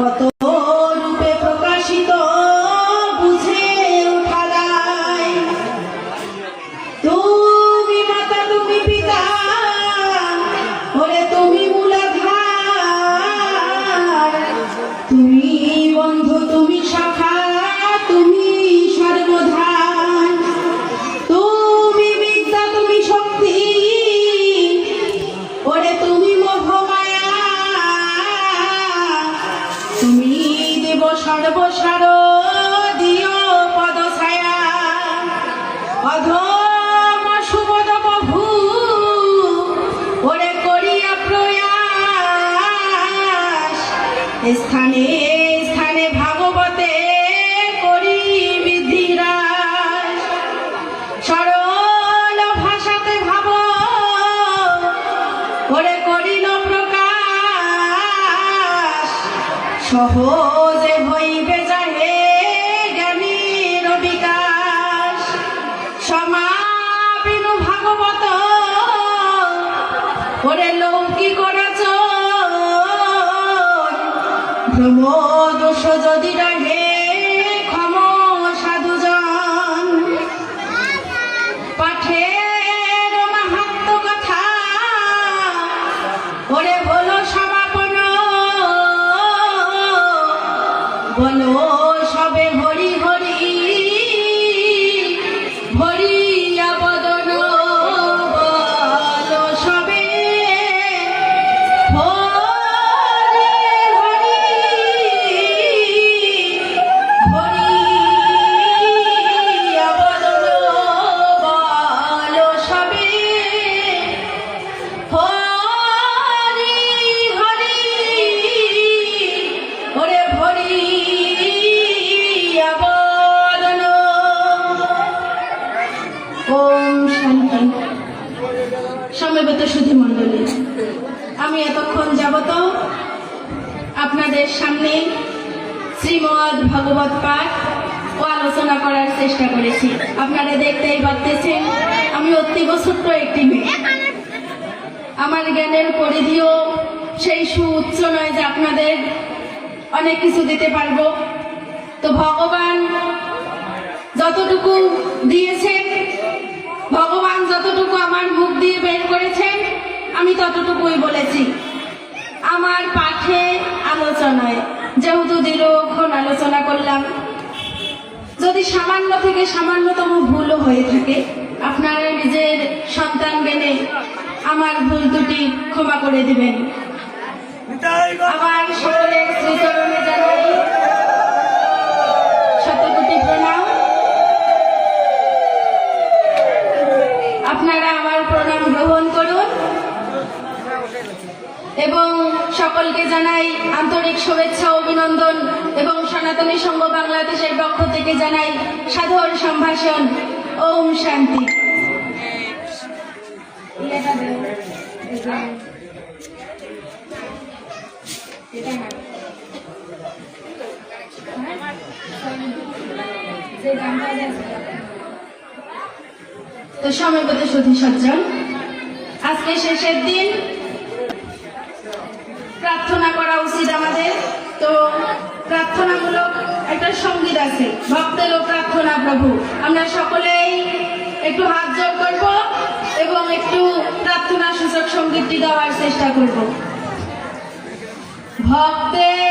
কত রূপে প্রকাশিত বুঝে ওঠালাই তুমি মাতা, তুমি পিতা ওরে তুমি মূলাধার। তুমি বন্ধু, তুমি ওরে করিয়া স্থানে স্থানে ভাগবতে করি সরল ভাষাতে ভাব। ওরে করিল প্রকাশ। সহজে হইবে যাহে ওরে লৌকিক রাজ ভ্রম দোষ যদি রাহে সুধী মণ্ডলী। আমি এতক্ষণ যাবত আপনাদের সামনে শ্রীমদ ভগবত পাঠ ও আলোচনা করার চেষ্টা করেছি। আপনারা দেখতেই পারতেছেন, আমি অতি ছোট্ট একটি মেয়ে। আমার জ্ঞানের পরিধিও সেই সুউচ্চ নয় যে আপনাদের অনেক কিছু দিতে পারব। তো ভগবান যতটুকু দিয়েছেন ভগবান যতটুকু আমার মুখ দিয়ে বের করেছেন আমি ততটুকুই বলেছি। আমার পাঠে আলোচনায় যেহেতু দীর্ঘক্ষণ আলোচনা করলাম যদি সামান্য থেকে সামান্যতম ভুলও হয়ে থাকে আপনারা নিজের সন্তান বেনে আমার ভুল দুটি ক্ষমা করে দিবেন। আমার সকলের শ্রীচরণে জানাই সকলকে জানাই আন্তরিক শুভেচ্ছা অভিনন্দন এবং সনাতনী সংঘ বাংলাদেশের পক্ষ থেকে জানাই সাধারণ সম্ভাষণ ওম শান্তি। তো সময়গত সুধী সজ্জন আজকে শেষের দিন আছে। ভক্তের লোক প্রার্থনা প্রভু। আমরা সকলেই একটু হাত জোর করব এবং একটু প্রার্থনা, সূচক সঙ্গীতটি দেওয়ার চেষ্টা করব। ভক্তের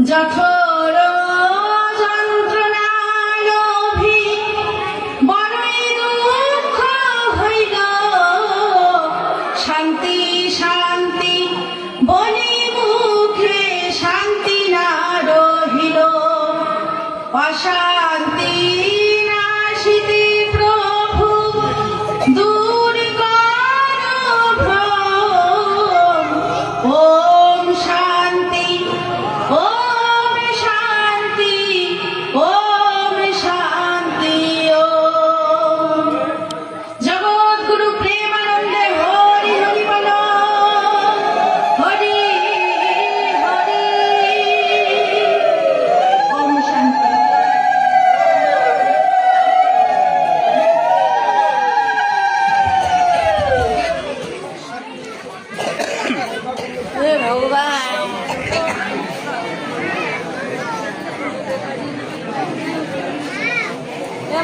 你家偷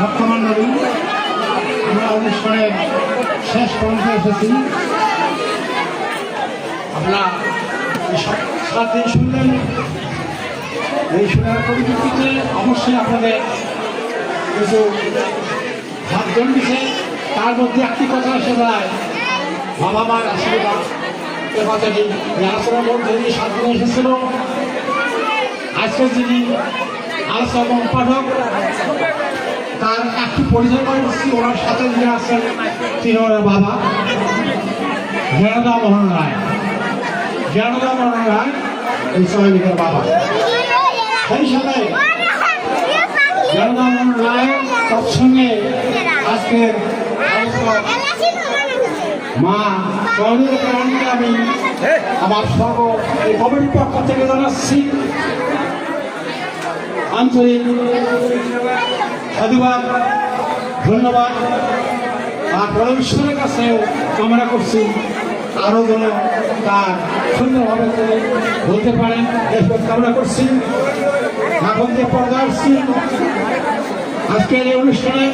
ভক্তমণ্ডলী, আমরা অনুষ্ঠানের শেষ পর্যন্ত এসেছি। আপনারা সাত- দিন শুনলেন। এই শোনার পরিপ্রেক্ষিতে অবশ্যই আপনাদের কিছু ভাব জন্মেছে তার মধ্যে একটি কথা এসে যায় বাবা মার আশীর্বাদ কথাটি এই আলোচনার মধ্যে দিয়ে সাত আজকে যিনি আলোচনা এবং পাঠক তার একটু পরিচয় ওনার সাথে যিনি আছেন, তিনি বাবা জ্ঞানদা মোহন রায়। জ্ঞানদা মোহন রায়, এই সৈনিকের বাবা। সেই সাথে জ্ঞানদা মোহন রায় তৎসঙ্গে আজকের আলোচনা মা প্রাণীকে আমি আমার সর্ব এই কমিটির পক্ষ থেকে জানাচ্ছি। আন্তরিক সাধুবাদ, ধন্যবাদ। আর পরমেশ্বরের কাছেও কামনা করছি আরও যেন তার সুন্দরভাবে তিনি বলতে পারেন। এসব কামনা করছি যে পর্দা আসছি আজকের এই অনুষ্ঠানে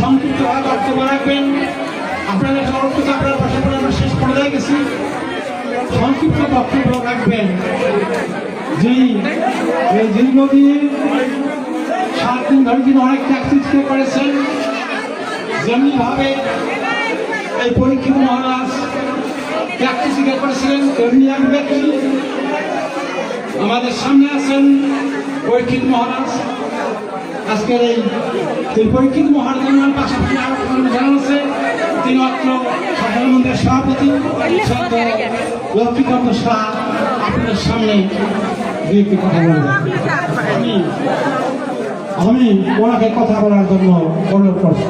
সংক্ষিপ্তভাবে বক্তব্য রাখবেন। আপনাদের সর্বোচ্চ আপনার পাশে আমরা শেষ পর্যায়ে গেছি। সংক্ষিপ্ত বক্তব্য রাখবেন যিনি এই দীর্ঘদিন সাত দিন ধরে তিনি অনেক করেছেন যেমনিভাবে এই পরীক্ষিত মহারাজ স্বীকার করেছিলেন, তেমনি এক ব্যক্তি আমাদের সামনে আছেন পরীক্ষিত মহারাজ। আজকের এই পরীক্ষিত মহারাজের পাশাপাশি জানা আছে, তিনি অত্র সাধারণ সভাপতি লক্ষ্মীকান্ত শাহ আপনাদের সামনে একটি কথা বলবেন আমি ওনাকে কথা বলার জন্য অনুরোধ করছি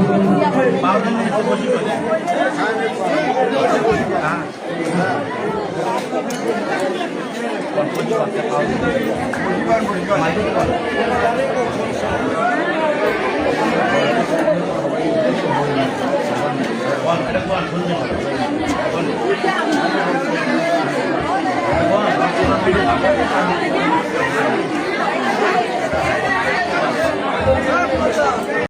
Thank